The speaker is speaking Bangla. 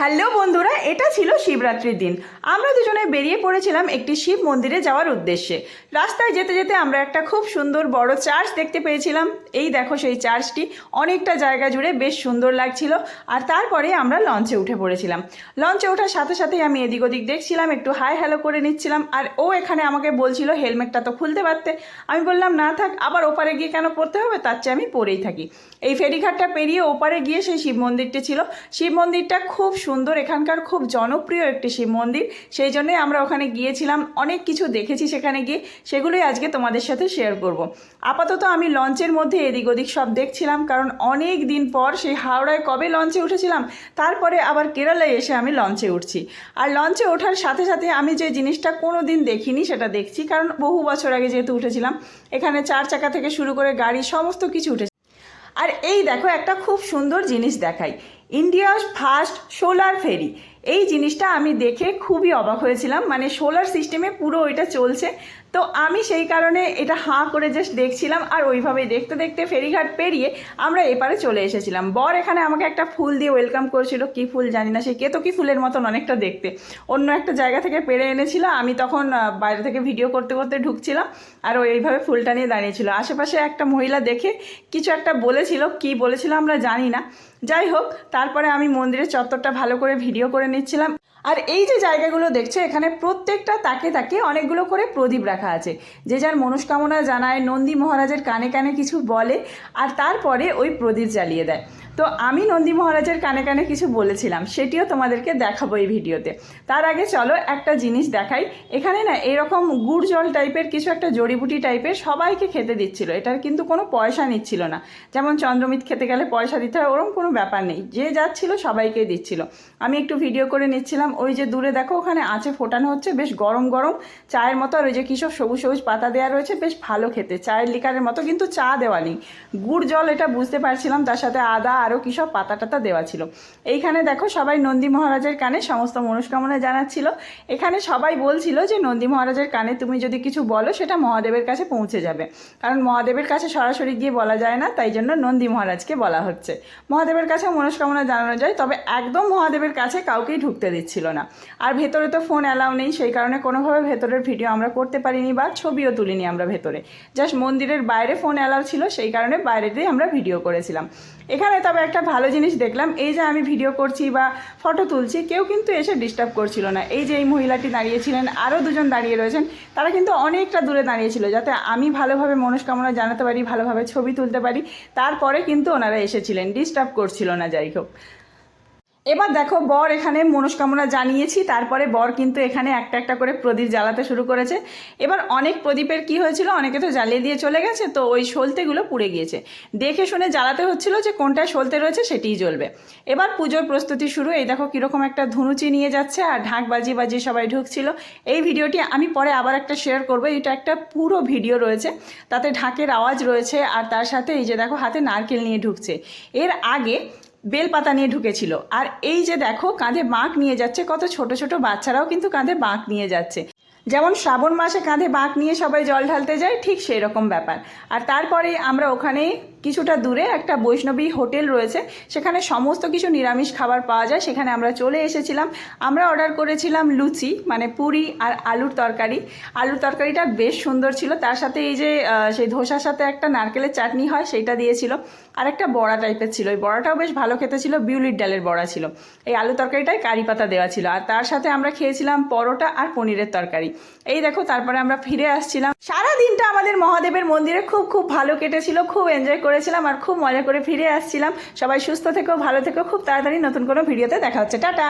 হ্যালো বন্ধুরা, এটা ছিল শিবরাত্রির দিন। আমরা দুজনে বেরিয়ে পড়েছিলাম একটি শিব মন্দিরে যাওয়ার উদ্দেশ্যে। রাস্তায় যেতে যেতে আমরা একটা খুব সুন্দর বড় চার্চ দেখতে পেয়েছিলাম। এই দেখো সেই চার্চটি, অনেকটা জায়গা জুড়ে বেশ সুন্দর লাগছিল। আর তারপরে আমরা লঞ্চে উঠে পড়েছিলাম। লঞ্চে ওঠার সাথে সাথেই আমি এদিক ওদিক দেখছিলাম, একটু হাই হ্যালো করে নিচ্ছিলাম। আর ও এখানে আমাকে বলছিল, হেলমেটটা তো খুলতে পারতে। আমি বললাম, না থাক, আবার ওপারে গিয়ে কেন পড়তে হবে? তার চেয়ে আমি পরেই থাকি। এই ফেরিঘাটটা পেরিয়ে ওপারে গিয়ে সেই শিব মন্দিরটি ছিল। শিব মন্দিরটা খুব সুন্দর, এখানকার খুব জনপ্রিয় একটি শিব মন্দির। সেই জন্যই আমরা ওখানে গিয়েছিলাম, অনেক কিছু দেখেছি সেখানে গিয়ে, সেগুলোই আজকে তোমাদের সাথে শেয়ার করব। আপাতত আমি লঞ্চের মধ্যে এদিক ওদিক সব দেখছিলাম, কারণ অনেক দিন পর সেই হাওড়ায় কবে লঞ্চে উঠেছিলাম, তারপরে আবার কেরালায় এসে আমি লঞ্চে উঠছি। আর লঞ্চে ওঠার সাথে সাথে আমি যে জিনিসটা কোনো দিন দেখিনি সেটা দেখছি, কারণ বহু বছর আগে যেহেতু উঠেছিলাম, এখানে চার চাকা থেকে শুরু করে গাড়ি সমস্ত কিছু উঠেছে। আর এই দেখো একটা খুব সুন্দর জিনিস দেখাই ইন্ডিয়াস ফার্স্ট সোলার ফেরি এই জিনিসটা আমি দেখে খুবই অবাক হয়েছিলাম। মানে সোলার সিস্টেমে পুরো ওইটা চলছে। তো আমি সেই কারণে এটা হাঁ করে জাস্ট দেখছিলাম আর ওইভাবে দেখতে দেখতে ফেরিঘাট পেরিয়ে আমরা এপারে চলে এসেছিলাম। বর এখানে আমাকে একটা ফুল দিয়ে ওয়েলকাম করছিল। কি ফুল জানি না সেই কেতকি ফুলের মতন অনেকটা দেখতে। অন্য একটা জায়গা থেকে পেরে এনেছিল। আমি তখন বাইরে থেকে ভিডিও করতে করতে ঢুকছিলাম আর ও এইভাবে ফুলটা নিয়ে দাঁড়িয়েছিল আশেপাশে একটা মহিলা দেখে কিছু একটা বলেছিল। কি বলেছিল আমরা জানি না। যাই হোক, তারপরে আমি মন্দিরের চত্বরটা ভালো করে ভিডিও করে নিচ্ছিলাম। আর এই যে জায়গাগুলো দেখছে, এখানে প্রত্যেকটা তাকে তাকে অনেকগুলো করে প্রদীপ রাখা আছে। যে যার মনস্কামনা জানায়, নন্দী মহারাজের কানে কানে কিছু বলে, আর তারপরে ওই প্রদীপ জ্বালিয়ে দেয়। তো আমি নন্দী মহারাজের কানে কানে কিছু বলেছিলাম, সেটিও তোমাদেরকে দেখাবো এই ভিডিওতে। তার আগে চলো একটা জিনিস দেখাই। এখানে না এরকম গুড় জল টাইপের কিছু একটা জড়িবুটি টাইপের সবাইকে খেতে দিচ্ছিল। এটার কিন্তু কোনো পয়সা নিচ্ছিল না। যেমন চন্দ্রমিত খেতে গেলে পয়সা দিতে হয় ওরকম কোনো ব্যাপার নেই। যে যাচ্ছিল সবাইকেই দিচ্ছিল। আমি একটু ভিডিও করে নিচ্ছিলাম, ওই যে দূরে দেখো ওখানে আঁচে ফোটানো হচ্ছে, বেশ গরম গরম। চায়ের মতো, আর ওই যে কিসব সবুজ সবুজ পাতা দেওয়া রয়েছে, বেশ ভালো খেতে। চায়ের লিকারের মতো, কিন্তু চা দেওয়া নেই। গুড় জল এটা বুঝতে পারছিলাম, তার সাথে আদা আরও কী সব পাতা টাতা দেওয়া ছিল। এইখানে দেখো সবাই নন্দী মহারাজের কানে সমস্ত মনস্কামনা জানাচ্ছিল। এখানে সবাই বলছিল যে, নন্দী মহারাজের কানে তুমি যদি কিছু বলো, সেটা মহাদেবের কাছে পৌঁছে যাবে। কারণ মহাদেবের কাছে সরাসরি গিয়ে বলা যায় না, তাই জন্য নন্দী মহারাজকে বলা হচ্ছে। মহাদেবের কাছে মনস্কামনা জানানো যায়, তবে একদম মহাদেবের কাছে কাউকেই ঢুকতে দিচ্ছিল না। আর ভেতরে তো ফোন অ্যালাউ নেই, সেই কারণে কোনোভাবে ভেতরের ভিডিও আমরা করতে পারিনি বা ছবিও তুলিনি আমরা ভেতরে। জাস্ট মন্দিরের বাইরে ফোন অ্যালাউ ছিল, সেই কারণে বাইরেতেই আমরা ভিডিও করেছিলাম। এখানে তবে একটা ভালো জিনিস দেখলাম, এই যে আমি ভিডিও করছি বা ফটো তুলছি, কেউ কিন্তু এসে ডিস্টার্ব করছিল না। এই যে এই মহিলাটি দাঁড়িয়েছিলেন আরও দুজন দাঁড়িয়ে রয়েছেন, তারা কিন্তু অনেকটা দূরে দাঁড়িয়েছিল যাতে আমি ভালোভাবে মনস্কামনা জানাতে পারি, ভালোভাবে ছবি তুলতে পারি। তারপরে কিন্তু ওনারা এসেছিলেন ডিস্টার্ব করছিল না, যাই হোক। এবার দেখো বর এখানে মনস্কামনা জানিয়েছি, তারপরে বর কিন্তু এখানে একটা একটা করে প্রদীপ জ্বালাতে শুরু করেছে। এবার অনেক প্রদীপের কি হয়েছিল, অনেকে তো জ্বালিয়ে দিয়ে চলে গেছে, তো ওই সলতেগুলো পুড়ে গিয়েছে। দেখে শুনে জ্বালাতে হচ্ছিল যে কোনটায় সলতে রয়েছে সেটিই জ্বলবে। এবার পুজোর প্রস্তুতি শুরু, এই দেখো কীরকম একটা ধুনুচি নিয়ে যাচ্ছে আর ঢাক বাজি বাজি সবাই ঢুকছিল। এই ভিডিওটি আমি পরে আবার একটা শেয়ার করব, এটা একটা পুরো ভিডিও রয়েছে, তাতে ঢাকের আওয়াজ রয়েছে আর তার সাথে এই যে দেখো হাতে নারকেল নিয়ে ঢুকছে। এর আগে বেলপাতা নিয়ে ঢুকেছিল। আর এই যে দেখো, কাঁধে বাঁক নিয়ে যাচ্ছে, কত ছোট ছোট বাচ্চারাও কিন্তু কাঁধে বাঁক নিয়ে যাচ্ছে। যেমন শ্রাবণ মাসে কাঁধে বাঁক নিয়ে সবাই জল ঢালতে যায়, ঠিক সেই রকম ব্যাপার। আর তারপরে আমরা ওখানে কিছুটা দূরে একটা বৈষ্ণবী হোটেল রয়েছে। সেখানে সমস্ত কিছু নিরামিষ খাবার পাওয়া যায়। সেখানে আমরা চলে এসেছিলাম। আমরা অর্ডার করেছিলাম লুচি মানে পুরি আর আলুর তরকারি। আলুর তরকারিটা বেশ সুন্দর ছিল। তার সাথে এই যে সেই ধোসার সাথে একটা নারকেলের চাটনি হয়, সেইটা দিয়েছিল। আর একটা বড়া টাইপের ছিল। ওই বড়াটাও বেশ ভালো খেতে ছিল। বিউলির ডালের বড়া ছিল। এই আলু তরকারিটায় কারি পাতা দেওয়া ছিল। আর তার সাথে আমরা খেয়েছিলাম পরোটা আর পনিরের তরকারি। এই দেখো, তারপরে আমরা ফিরে আসছিলাম। সারা দিনটা আমাদের মহাদেবের মন্দিরে খুব খুব ভালো কেটেছিল। খুব এনজয় করেছিলাম আর খুব মজা করে ফিরে আসছিলাম। সবাই সুস্থ থেকো, ভালো থেকো, খুব তাড়াতাড়ি নতুন কোনো ভিডিওতে দেখা হচ্ছে। টাটা!